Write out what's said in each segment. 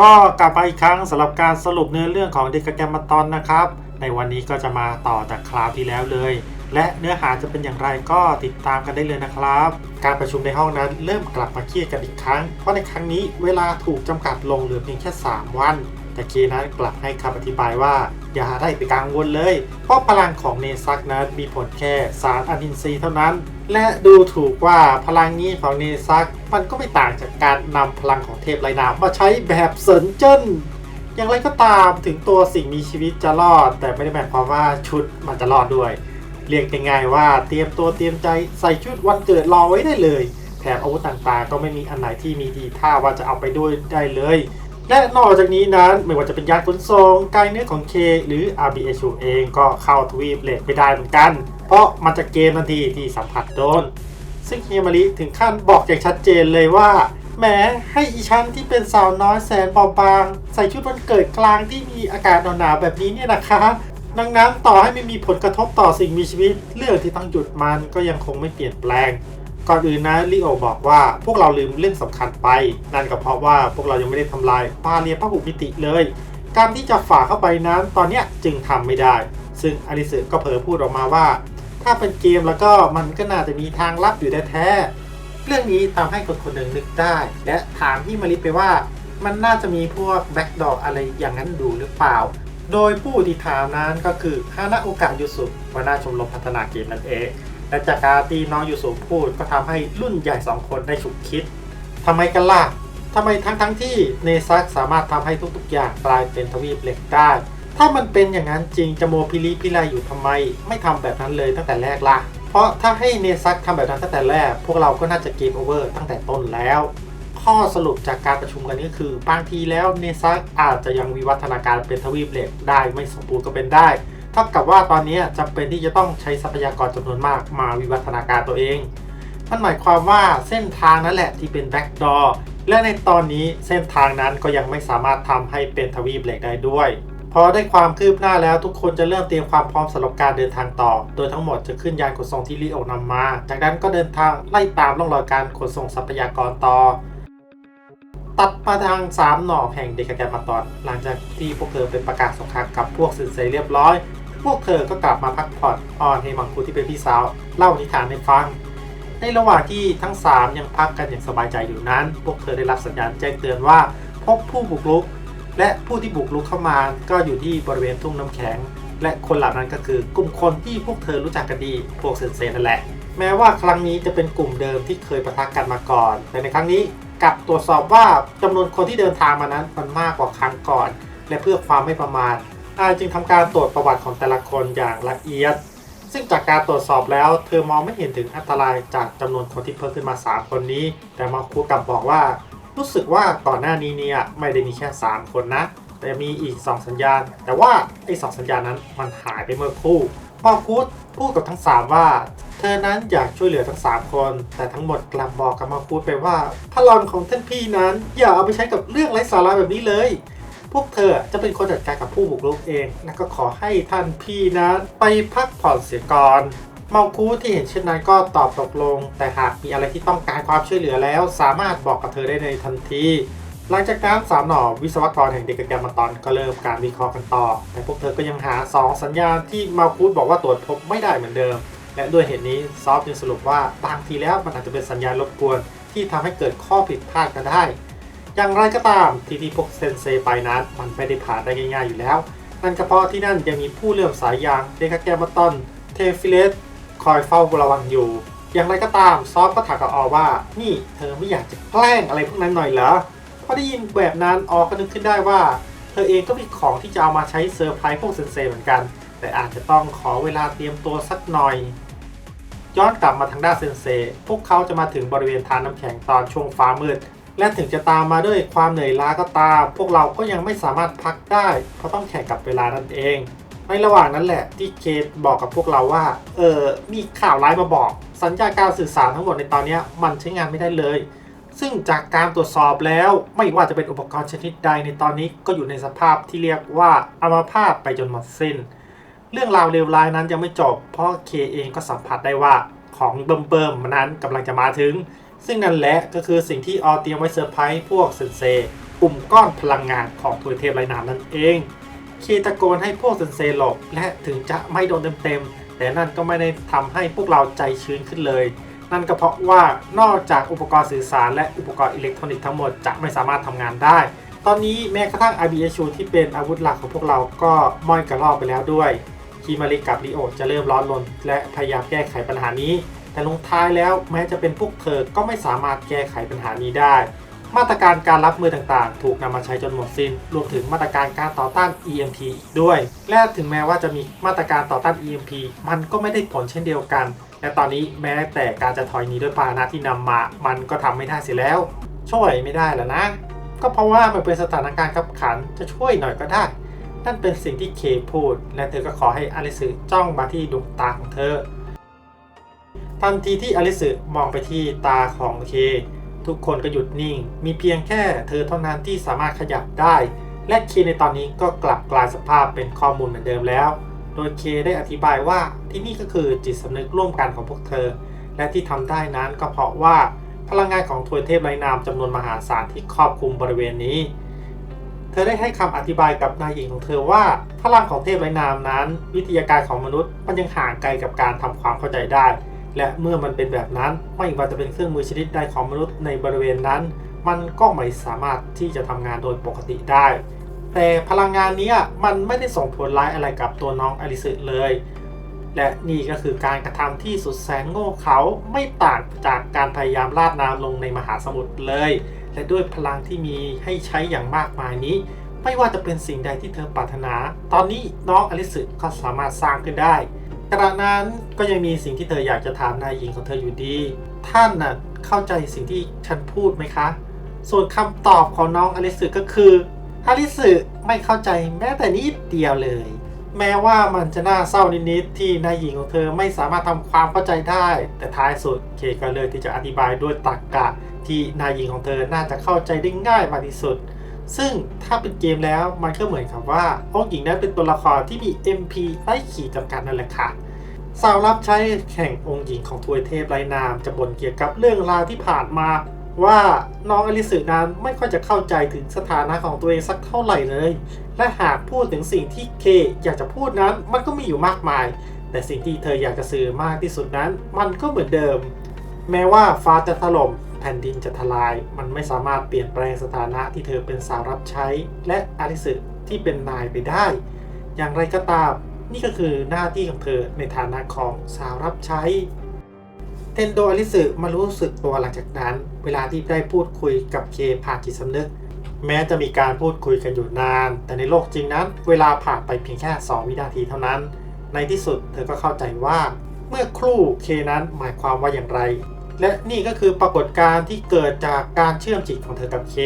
ก็กลับมาอีกครั้งสำหรับการสรุปเนื้อเรื่องของเดกแกรมตอนนะครับ ในวันนี้ก็จะมาต่อจากคราวที่แล้วเลย และเนื้อหาจะเป็นอย่างไรก็ติดตามกันได้เลยนะครับ การประชุมในห้องนั้นเริ่มกลับมาเครียดกันอีกครั้ง เพราะในครั้งนี้เวลาถูกจำกัดลงเหลือเพียงแค่ 3 วัน แต่เคนั้นกลับให้คำอธิบายว่าอย่าได้ไปกังวลเลย เพราะพลังของเนซักนั้นมีผลแค่สารอะมินซีย์เท่านั้น และดูถูกว่าพลังนี้ของเนซักมันก็ไม่ต่างจากการนำพลังของเทพไรนามมาใช้แบบเซินเจิ้นอย่างไรก็ตามถึงตัวสิ่งมีชีวิตจะรอด แต่ไม่ได้หมายความว่าชุดมันจะรอดด้วย เรียกง่ายๆว่าเตรียมตัวเตรียมใจใส่ชุดวันเกิดรอไว้ได้เลย แถมอาวุธต่างๆ ก็ไม่มีอันไหนที่มีทีท่าว่าจะเอาไปด้วยได้เลย และนอกจากนี้นั้นไม่ว่าจะเป็นยานขนส่งกายเนื้อของเคหรือ RBHU เองก็เข้าทวีปเหล็กไม่ได้เหมือนกัน เพราะมันจะเกมทันทีที่สัมผัสโดน ซึ่งเฮียมาริถึงขั้นบอกอย่างชัดเจนเลยว่าแหมให้อีชันที่เป็นสาวน้อยแสนเบาบาง ใส่ชุดวันเกิดกลางที่มีอากาศหนาวๆแบบนี้เนี่ยนะคะดังนั้นต่อให้ไม่มีผลกระทบต่อสิ่งมีชีวิต เรื่องที่ต้องหยุดมันก็ยังคงไม่เปลี่ยนแปลง ก่อนอื่นนะลิโอบอกว่าพวกเราลืมเรื่องสำคัญไป นั่นก็เพราะว่าพวกเรายังไม่ได้ทำลายบาเรียพหุมิติเลย การที่จะฝ่าเข้าไปนั้นตอนเนี้ยจึงทำไม่ได้ ซึ่งอลิสึก็เผลอพูดออกมาว่า ถ้าเป็นเกมแล้วก็มันก็น่าจะมีทางลับอยู่แท้ๆเรื่องนี้ทำให้คนคนหนึ่งนึกได้ และถามพี่มาริไปว่า มันน่าจะมีพวกแบ็กดอกอะไรอย่างนั้นดูหรือเปล่า โดยผู้ที่ถามนั้นก็คือฮานาโอกะยุสุหัวหน้าชมรมพัฒนาเกมนั่นเอง และจากการที่น้องยูสุพูดก็ทำให้รุ่นใหญ่สองคนได้ฉุกคิดทำไมกันล่ะทำไมทั้งทั้งที่เนซักสามารถทำให้ทุกๆ อย่างกลายเป็นทวีปเหล็กได้ถ้ามันเป็นอย่างนั้นจริงจะโมพิลิพิไลอยู่ทำไม ไม่ทำแบบนั้นเลยตั้งแต่แรกล่ะ เพราะถ้าให้เนซักทำแบบนั้นตั้งแต่แรก พวกเราก็น่าจะเกมโอเวอร์ตั้งแต่ต้นแล้ว ข้อสรุปจากการประชุมกันนี้คือบางทีแล้วเนซักอาจจะยังวิวัฒนาการเป็นทวีปเหล็กได้ไม่สมบูรณ์ก็เป็นได้ เท่ากับว่าตอนนี้จำเป็นที่จะต้องใช้ทรัพยากรจำนวนมากมาวิวัฒนาการตัวเองมันหมายความว่าเส้นทางนั้นแหละที่เป็นแบ็กดอร์และในตอนนี้เส้นทางนั้นก็ยังไม่สามารถทำให้เป็นทวีปเหล็กได้ด้วย พอได้ความคืบหน้าแล้วทุกคนจะเริ่มเตรียมความพร้อมสำหรับการเดินทางต่อ โดยทั้งหมดจะขึ้นยานขนส่งที่ลีโอนำมา จากนั้นก็เดินทางไล่ตามร่องรอยการขนส่งทรัพยากรต่อ ตัดมาทางสามหน่อแห่งเดกาแกรมมาตอน หลังจากที่พวกเธอเป็นประกาศสงครามกับพวกสินเซเรียบร้อย พวกเธอก็กลับมาพักผ่อนออนให้มังคุดที่เป็นพี่สาวเล่านิทานให้ฟัง ในระหว่างที่ทั้ง 3 ยังพักกันอย่างสบายใจอยู่นั้น พวกเธอได้รับสัญญาณแจ้งเตือนว่าพบผู้บุกรุก และผู้ที่บุกรุกเข้ามาก็อยู่ที่บริเวณทุ่งน้ำแข็ง และคนเหล่านั้นก็คือกลุ่มคนที่พวกเธอรู้จักกันดีพวกเซนเซนั่นแหละ แม้ว่าครั้งนี้จะเป็นกลุ่มเดิมที่เคยประทะกันมาก่อน แต่ในครั้งนี้กลับตรวจสอบว่าจำนวนคนที่เดินทางมานั้นมันมากกว่าครั้งก่อน และเพื่อความไม่ประมาท อาจึงทำการตรวจประวัติของแต่ละคนอย่างละเอียด ซึ่งจากการตรวจสอบแล้ว เธอมองไม่เห็นถึงอันตรายจากจำนวนคนที่เพิ่มขึ้นมา 3 คนนี้ แต่มาคูกลับบอกว่า รู้สึกว่าก่อนหน้านี้เนี่ยไม่ได้มีแค่ 3 คนนะ แต่มีอีก 2 สัญญาณ แต่ว่าไอ้สสัญญาณนั้นมันหายไปเมื่อคู่พอคูพูดกับทั้ง 3 ว่า เธอนั้นอยากช่วยเหลือทั้ง 3 คน แต่ทั้งหมดกลับบอกกับมาคูไปว่าพลังของท่านพี่นั้น อย่าเอาไปใช้กับเรื่องไร้สาระแบบนี้เลย พวกเธอจะเป็นคนจัดการกับผู้บุกรุกเองและก็ขอให้ท่านพี่นั้นไปพักผ่อนเสียก่อนเมาคูที่เห็นเช่นนั้นก็ตอบตกลง แต่หากมีอะไรที่ต้องการความช่วยเหลือแล้ว สามารถบอกกับเธอได้ในทันที หลังจากนั้นสามหน่อวิศวกรแห่งเด็กแกรมมาตอนก็เริ่มการวิเคราะห์กันต่อ แต่พวกเธอก็ยังหา 2 สัญญาณที่เมาคูบอกว่าตรวจพบไม่ได้เหมือนเดิม และด้วยเหตุนี้ซอฟจึงสรุปว่าบางทีแล้วมันอาจจะเป็นสัญญาณรบกวนที่ทำให้เกิดข้อผิดพลาดกันได้ อย่างไรก็ตามที่ที่พวกเซนเซไปนั้นมันไม่ได้ผ่านได้ง่ายๆอยู่แล้วนั่นก็เพราะที่นั่นยังมีผู้เลื่อมสายอย่างเดคาแกรมาตอนเทฟิเลสคอยเฝ้าระวังอยู่ อย่างไรก็ตามซอฟก็ถามกับออว่า นี่เธอไม่อยากจะแกล้งอะไรพวกนั้นหน่อยเหรอพอได้ยินแบบนั้นออก็นึกขึ้นได้ว่า เธอเองก็มีของที่จะเอามาใช้เซอร์ไพรส์พวกเซนเซเหมือนกัน แต่อาจจะต้องขอเวลาเตรียมตัวสักหน่อย ย้อนกลับมาทางด้านเซนเซ พวกเขาจะมาถึงบริเวณทานน้ำแข็งตอนช่วงฟ้ามืด และถึงจะตามมาด้วยความเหนื่อยล้าก็ตาม พวกเราก็ยังไม่สามารถพักได้ เพราะต้องแข่งกับเวลานั่นเอง ในระหว่างนั้นแหละที่เคทบอกกับพวกเราว่า เออมีข่าวร้ายมาบอก สัญญาการสื่อสารทั้งหมดในตอนนี้มันใช้งานไม่ได้เลย ซึ่งจากการตรวจสอบแล้วไม่ว่าจะเป็นอุปกรณ์ชนิดใดในตอนนี้ก็อยู่ในสภาพที่เรียกว่าอามาพาตไปจนหมดสิ้น เรื่องราวเลวร้ายนั้นยังไม่จบเพราะเคเองก็สัมผัสได้ว่าของเบิ่มๆมนั้นกำลังจะมาถึง ซึ่งนั่นแหละก็คือสิ่งที่ออเตรียมไว้เซอร์ไพรส์พวกเซนเซกลุ่มก้อนพลังงานของทวยเทพไรนามนั่นเองคีตะโกนให้พวกเซนเซหลบและถึงจะไม่โดนเต็มๆ แต่นั่นก็ไม่ได้ทำให้พวกเราใจชื้นขึ้นเลย นั่นก็เพราะว่านอกจากอุปกรณ์สื่อสารและอุปกรณ์อิเล็กทรอนิกส์ทั้งหมดจะไม่สามารถทำงานได้ ตอนนี้แม้กระทั่ง RBHU ที่เป็นอาวุธหลักของพวกเราก็ม้อยกระลอกไปแล้วด้วยคีมาริกับริโอจะเริ่มร้อนรนและพยายามแก้ไขปัญหานี้ แต่ลงท้ายแล้วแม้จะเป็นพวกเธอก็ไม่สามารถแก้ไขปัญหานี้ได้ มาตรการการรับมือต่างๆ ถูกนำมาใช้จนหมดสิน้น รวมถึงมาตรการการต่อต้าน EMP อีกด้วย และถึงแม้ว่าจะมีมาตรการต่อต้าน EMP มันก็ไม่ได้ผลเช่นเดียวกัน และตอนนี้แม้แต่การจะถอยนี้ด้วยพาหนะที่นำมา มันก็ทำไม่ได้เสียแล้ว ช่วยไม่ได้แล้วนะ ก็เพราะว่ามันเป็นสถานการณ์ขับขันจะช่วยหน่อยก็ได้นั่นเป็นสิ่งที่เคพูด และเธอก็ขอให้อลิสึจ้องมาที่ดวงตาของเธอ ทันทีที่อลิสึมองไปที่ตาของเค ทุกคนก็หยุดนิ่ง มีเพียงแค่เธอเท่านั้นที่สามารถขยับได้ และเคในตอนนี้ก็กลับกลายสภาพเป็นข้อมูลเหมือนเดิมแล้ว โดยเคได้อธิบายว่าที่นี่ก็คือจิตสำนึกร่วมกันของพวกเธอ และที่ทำได้นั้นก็เพราะว่าพลังงานของทวยเทพไร้นามจำนวนมหาศาลที่ครอบคลุมบริเวณนี้ เธอได้ให้คำอธิบายกับนายหญิงของเธอว่า พลังของเทพไร้นามนั้น วิทยาการของมนุษย์มันยังห่างไกลกับการทำความเข้าใจได้ และเมื่อมันเป็นแบบนั้นไม่ว่าจะเป็นเครื่องมือชนิดใดของมนุษย์ในบริเวณนั้น มันก็ไม่สามารถที่จะทำงานโดยปกติได้ แต่พลังงานนี้มันไม่ได้ส่งผลร้ายอะไรกับตัวน้องอลิสึเลย และนี่ก็คือการกระทำที่สุดแสนโง่เขลาไม่ต่างจากการพยายามลาดน้ำลงในมหาสมุทรเลย และด้วยพลังที่มีให้ใช้อย่างมากมายนี้ ไม่ว่าจะเป็นสิ่งใดที่เธอปรารถนา ตอนนี้น้องอลิสึก็สามารถสร้างขึ้นได้ ขณะนั้นก็ยังมีสิ่งที่เธออยากจะถามนายหญิงของเธออยู่ดี ท่านน่ะเข้าใจสิ่งที่ฉันพูดไหมคะ ส่วนคำตอบของน้องอลิสึก็คืออลิสึไม่เข้าใจแม้แต่นิดเดียวเลย แม้ว่ามันจะน่าเศร้านิดๆที่นายหญิงของเธอไม่สามารถทำความเข้าใจได้ แต่ท้ายสุดเคก็เลยที่จะอธิบายด้วยตรรกกะที่นายหญิงของเธอน่าจะเข้าใจได้ง่ายมากที่สุด ซึ่งถ้าเป็นเกมแล้วมันก็เหมือนกับว่าองค์หญิงนั้นเป็นตัวละครที่มี MP ไร้ขีดจำกัดนั่นแหละค่ะสาวรับใช้แข่งองค์หญิงของทวยเทพไรนามจะบ่นเกี่ยวกับเรื่องราวที่ผ่านมา ว่าน้องอลิสึนั้นไม่ค่อยจะเข้าใจถึงสถานะของตัวเองสักเท่าไหร่เลย และหากพูดถึงสิ่งที่เคอยากจะพูดนั้นมันก็มีอยู่มากมาย แต่สิ่งที่เธออยากจะสื่อมากที่สุดนั้น มันก็เหมือนเดิม แม้ว่าฟ้าจะถล่ม แผ่นดินจะทลาย มันไม่สามารถเปลี่ยนแปลงสถานะที่เธอเป็นสาวรับใช้ และอลิสึที่เป็นนายไปได้ อย่างไรก็ตาม นี่ก็คือหน้าที่ของเธอในฐานะของสาวรับใช้เทนโดอลิสึมารู้สึกตัวหลังจากนั้น เวลาที่ได้พูดคุยกับเคผ่านจิตสำนึก แม้จะมีการพูดคุยกันอยู่นาน แต่ในโลกจริงนั้น เวลาผ่านไปเพียงแค่ 2 วินาทีเท่านั้น ในที่สุดเธอก็เข้าใจว่า เมื่อครู่เคนั้นหมายความว่าอย่างไร และนี่ก็คือปรากฏการณ์ที่เกิดจากการเชื่อมจิตของเธอกับเค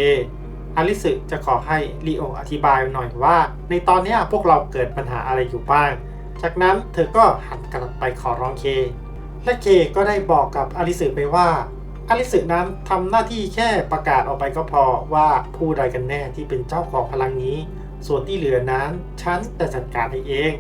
อลิสึจะขอให้ลีโออธิบายหน่อยว่า ในตอนนี้พวกเราเกิดปัญหาอะไรอยู่บ้าง จากนั้นเธอก็หันกลับไปขอร้องเค และเคก็ได้บอกกับอลิสึไปว่าอลิสึนั้นทำหน้าที่แค่ประกาศออกไปก็พอว่าผู้ใดกันแน่ที่เป็นเจ้าของพลังนี้ ส่วนที่เหลือนั้นฉันจะจัดการเอง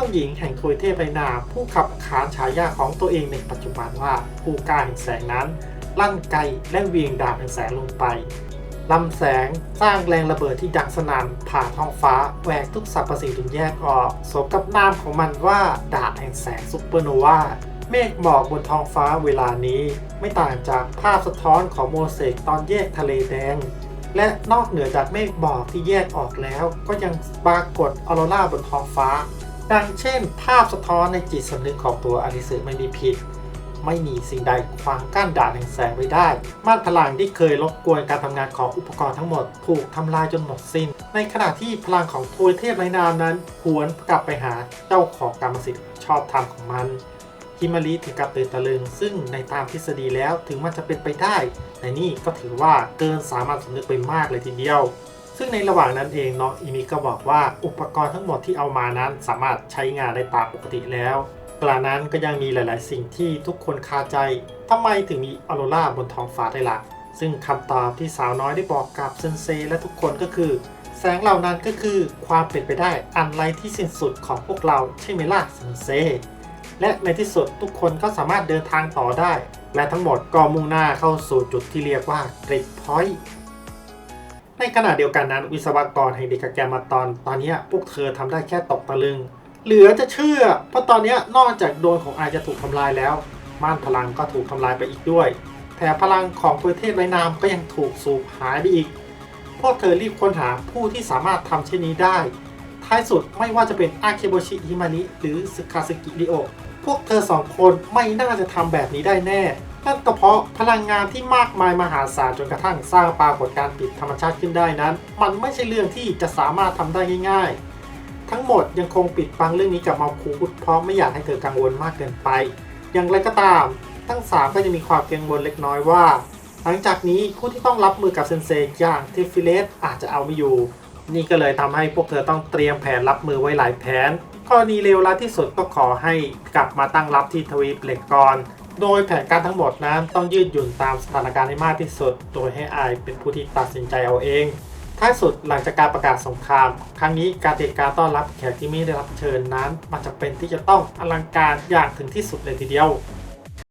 จ้าหญิงแห่งทวยเทพไรนาผู้ขับขานฉายาของตัวเองในปัจจุบันว่าผู้กล้าแห่งแสงนั้น ลั่นไกและเวียงดาบแห่งแสงลงไปลำแสงสร้างแรงระเบิดที่ดังสนั่นผ่าท้องฟ้าแหวกทุกสรรพสิ่งจนแยกออกสมกับนามของมันว่าดาบแห่งแสงซุปเปอร์โนวาเมฆหมอกบนท้องฟ้าเวลานี้ ไม่ต่างจากภาพสะท้อนของโมเสกตอนแยกทะเลแดง และนอกเหนือจากเมฆหมอกที่แยกออกแล้ว ก็ยังปรากฏออโรราบนท้องฟ้า ดังเช่น ภาพสะท้อนในจิตสำนึกของตัวอลิสึไม่มีผิดไม่มีสิ่งใดขวางกั้นด่านแห่งแสงไว้ได้ ม่านพลังที่เคยรบกวนการทำงานของอุปกรณ์ทั้งหมด ถูกทำลายจนหมดสิ้น ในขณะที่พลังของทวยเทพไรนามนั้นหวนกลับไปหาเจ้าของกรรมสิทธิ์ชอบธรรมของมันฮิมาริถึงกับตื่นตะลึง ซึ่งในตามทฤษฎีแล้วถึงมันจะเป็นไปได้แต่นี่ก็ถือว่าเกินสามัญสำนึกไปมากเลยทีเดียว ซึ่งในระหว่างนั้นเองน้องอีมิก็บอกว่าอุปกรณ์ทั้งหมดที่เอามานั้นสามารถใช้งานได้ตามปกติแล้วกลานั้นก็ยังมีหลาย ๆ สิ่งที่ทุกคนคาใจทำไมถึงมีออโรราบนท้องฟ้าได้ละ่ะ ซึ่งคำตอบที่สาวน้อยได้บอกกับเซนเซและทุกคนก็คือ แสงเหล่านั้นก็คือความเป็นไปได้อันไรที่สิ้นสุดของพวกเราใช่ไหมล่ะเซนเซและในที่สุดทุกคนก็สามารถเดินทางต่อได้ และทั้งหมดก็มุ่งหน้าเข้าสู่จุดที่เรียกว่ากริดพอยต์ ในขณะเดียวกันนั้น วิศวกรแห่งเดกาแกรมมาตอนตอนนี้พวกเธอทำได้แค่ตกตะลึง เหลือจะเชื่อ เพราะตอนนี้นอกจากโดนของอาจะถูกทำลายแล้ว ม่านพลังก็ถูกทำลายไปอีกด้วย แถมพลังของประเทศไร้นามก็ยังถูกสูบหายไปอีก พวกเธอรีบค้นหาผู้ที่สามารถทำเช่นนี้ได้ ท้ายสุดไม่ว่าจะเป็นอาเคโบชิฮิมานิหรือสึคาสกิริโอพวกเธอสองคนไม่น่าจะทำแบบนี้ได้แน่ นั่นก็เพราะพลังงานที่มากมายมหาศาลจนกระทั่งสร้างปรากฏการณ์ผิดธรรมชาติขึ้นได้นั้น มันไม่ใช่เรื่องที่จะสามารถทำได้ง่ายๆ ทั้งหมดยังคงปิดบังเรื่องนี้กับมาคูดเพราะไม่อยากให้เธอกังวลมากเกินไป อย่างไรก็ตาม ทั้งสามก็จะมีความกังวลเล็กน้อยว่า หลังจากนี้ผู้ที่ต้องรับมือกับเซนเซอย่างทิฟิเลสอาจจะเอาไม่อยู่ นี่ก็เลยทำให้พวกเธอต้องเตรียมแผนรับมือไว้หลายแผนกรณีเลวร้ายที่สุดก็ขอให้กลับมาตั้งรับที่ทวีปเหล็กก่อน โดยแผนการทั้งหมดนั้นต้องยืดหยุ่นตามสถานการณ์ให้มากที่สุด โดยให้อายเป็นผู้ที่ตัดสินใจเอาเอง ท้ายสุดหลังจากการประกาศสงคราม ครั้งนี้การเตรียมการต้อนรับแขกที่ไม่ได้รับเชิญนั้น มันจะเป็นที่จะต้องอลังการอย่างถึงที่สุดเลยทีเดียว